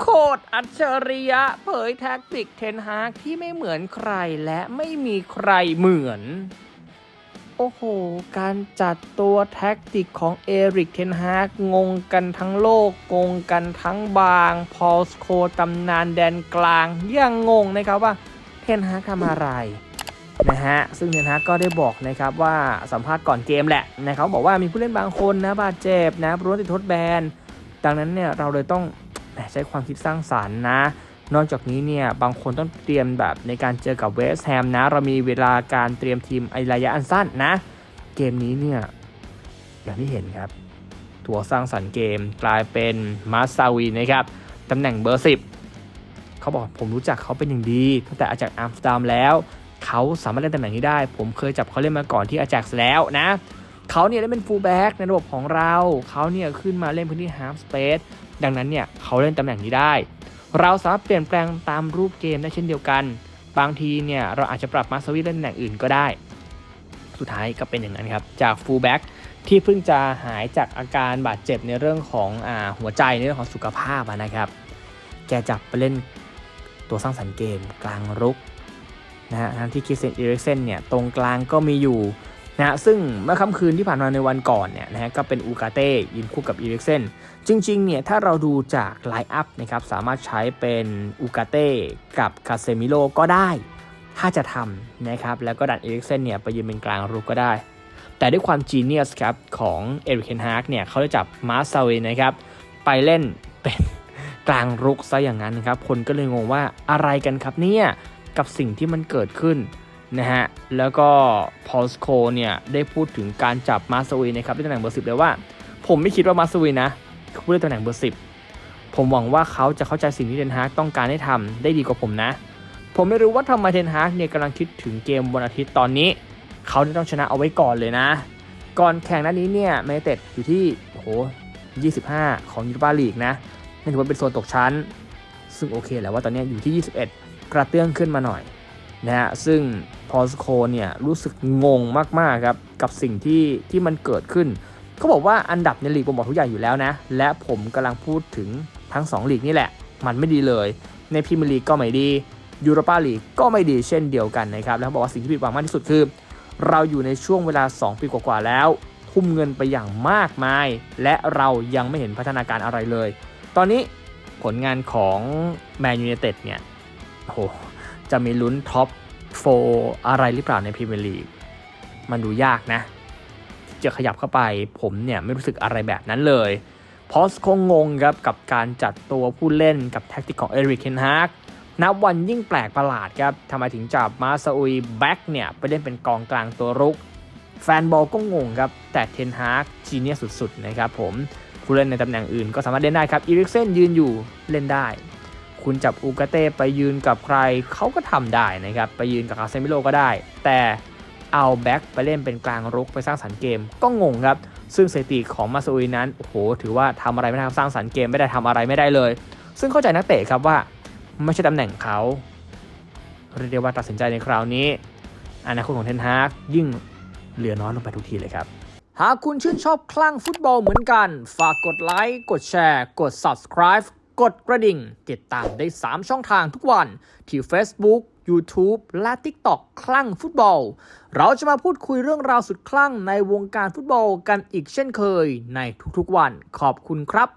โคตรอัจฉริยะเผยแท็กติกเทนฮากที่ไม่เหมือนใครและไม่มีใครเหมือน โอ้โห การจัดตัวแท็กติกของเอริกเทนฮากงงกันทั้งโลก งงกันทั้งบาง พอลสโคตำนานแดนกลาง ยังงงนะครับว่าเทนฮากทำอะไรนะฮะ ซึ่งเทนฮากก็ได้บอกนะครับว่าสัมภาษณ์ก่อนเกมแหละนะครับอกว่ามีผู้เล่นบางคนนะบาดเจ็บนะรู้ว่าติดทดแบน ดังนั้นเนี่ยเราเลยต้อง ใช้ความคิดสร้างสารรค์นะ นอกจากนี้เนี่ยบางคนต้องเตรียมแบบในการเจอกับเวสต์แฮมนะ เรามีเวลาการเตรียมทีมไอระยะอันสั้นนะ เกมนี้เนี่ยอย่างที่เห็นครับ ตัวสร้างสรรค์เกมกลายเป็นมาซาวีนะครับตำแหน่งเบอร์ 10 เขาบอกผมรู้จักเขาเป็นอย่างดีตั้งแต่อาจากอัมสเตอร์ดัมแล้ว เขาสามารถเล่นตำแหน่งนี้ได้ ผมเคยจับเขาเล่นมาก่อนที่อาจากแล้วนะเขาเนี่ยได้เป็นฟูลแบ็กในระบบของเรา เขาเนี่ยขึ้นมาเล่นพื้นที่ฮาร์ฟสเปซ ดังนั้นเนี่ยเขาเล่นตำแหน่งนี้ได้ เราสามารถเปลี่ยนแปลงตามรูปเกมได้เช่นเดียวกัน บางทีเนี่ยเราอาจจะปรับมาสวิตเล่นตำแหน่งอื่นก็ได้ สุดท้ายก็เป็นอย่างนั้นครับ จากฟูลแบ็กที่เพิ่งจะหายจากอาการบาดเจ็บในเรื่องของอหัวใจในเรื่องของสุขภาพนะครับ แกจับไปเล่นตัวสร้างสรรค์เกมกลางรุกนะฮะทั้งที่คิสเซนเอริกเซนเนี่ยตรงกลางก็มีอยู่ นะฮะซึ่งเมื่อค่ำคืนที่ผ่านมาในวันก่อนเนี่ยนะฮะก็เป็นอูกาเต้ยืนคู่กับอีริกเซนจริงๆเนี่ยถ้าเราดูจากไลน์อัพนะครับสามารถใช้เป็นอูกาเต้กับคาเซมิโลก็ได้ถ้าจะทำนะครับแล้วก็ดันเอริกเซนเนี่ยไปยืนเป็นกลางรุกก็ได้ แต่ด้วยความจีเนียสครับของเอริกเคนฮาร์กเนี่ยเขาจะจับมาร์ซาเวนะครับไปเล่นเป็นกลางรุกซะอย่างนั้นนะครับคนก็เลยงงว่าอะไรกันครับเนี่ยกับสิ่งที่มันเกิดขึ้น นะฮะ แล้วก็พอลสโคเนี่ยได้พูดถึงการจับมาสวีนะครับที่ตำแหน่งเบอร์สิบเลยว่า ผมไม่คิดว่ามาสวีนะเขาพูดในตำแหน่งเบอร์สิบผมหวังว่าเขาจะเข้าใจสิ่งที่เทนฮากต้องการให้ทำได้ดีกว่าผมนะ ผมไม่รู้ว่าทำไมเทนฮากเนี่ยกำลังคิดถึงเกมวันอาทิตย์ตอนนี้ เขาต้องชนะเอาไว้ก่อนเลยนะ ก่อนแข่งนัดนี้เนี่ยแมนเต็ดอยู่ที่โอ้โห25 ของยูโรปาลีกนะนั่นถือว่าเป็นโซนตกชั้น ซึ่งโอเคแหละว่าตอนนี้อยู่ที่ 21 กระเตื้องขึ้นมาหน่อย นะฮะซึ่งพอสโคเนี่ยรู้สึกงงมากๆครับกับสิ่งที่ที่มันเกิดขึ้นเขาบอกว่าอันดับในลีกผมบอกทุกอย่างอยู่แล้วนะ และผมกำลังพูดถึงทั้ง2ลีกนี่แหละ มันไม่ดีเลย ในพรีเมียร์ลีกก็ไม่ดียูโรปาลีกก็ไม่ดีเช่นเดียวกันนะครับแล้วบอกว่าสิ่งที่ผิดหวังมากที่สุดคือ เราอยู่ในช่วงเวลา 2 ปีกว่าๆแล้ว ทุ่มเงินไปอย่างมากมาย และเรายังไม่เห็นพัฒนาการอะไรเลย ตอนนี้ผลงานของแมนยู i นเต็ดเนี่ยโอ้โห จะมีลุ้นท็อปโฟอะไรหรือเปล่าในพรีเมียร์ลีกมันดูยากนะ จะขยับเข้าไปผมเนี่ยไม่รู้สึกอะไรแบบนั้นเลยพอสคงงงครับกับการจัดตัวผู้เล่นกับแท็กติกของเอริกเคนฮากนับวันยิ่งแปลกประหลาดครับทำไมถึงจับมาซาอุยแบ็กเนี่ยไปเล่นเป็นกองกลางตัวรุก แฟนบอลก็งงครับ แต่เทนฮากจีเนียสุดๆนะครับผมผู้เล่นในตำแหน่งอื่นก็สามารถเล่นได้ครับอีริกเซนยืนอยู่เล่นได้ คุณจับอูกาเต้ไปยืนกับใครเขาก็ทำได้นะครับ ไปยืนกับคาเซมิโลก็ได้ แต่เอาแบ็กไปเล่นเป็นกลางรุกไปสร้างสรรค์เกมก็งงครับ ซึ่งสถิติของมาซูอินั้นโอ้โหถือว่าทำอะไรไม่ได้สร้างสรรค์เกมไม่ได้ทำอะไรไม่ได้เลย ซึ่งเข้าใจนักเตะครับว่าไม่ใช่ตำแหน่งเขาเรียกว่าตัดสินใจในคราวนี้อนาคตของเทนฮากยิ่งเหลือน้อยลงไปทุกทีเลยครับหากคุณชื่นชอบคลั่งฟุตบอลเหมือนกัน ฝากกดไลค์ กดแชร์ กด subscribe กดกระดิ่ง ติดตามได้ 3 ช่องทางทุกวัน ที่ Facebook YouTube และ TikTok คลั่งฟุตบอล เราจะมาพูดคุยเรื่องราวสุดคลั่งในวงการฟุตบอลกันอีกเช่นเคยในทุกๆวัน ขอบคุณครับ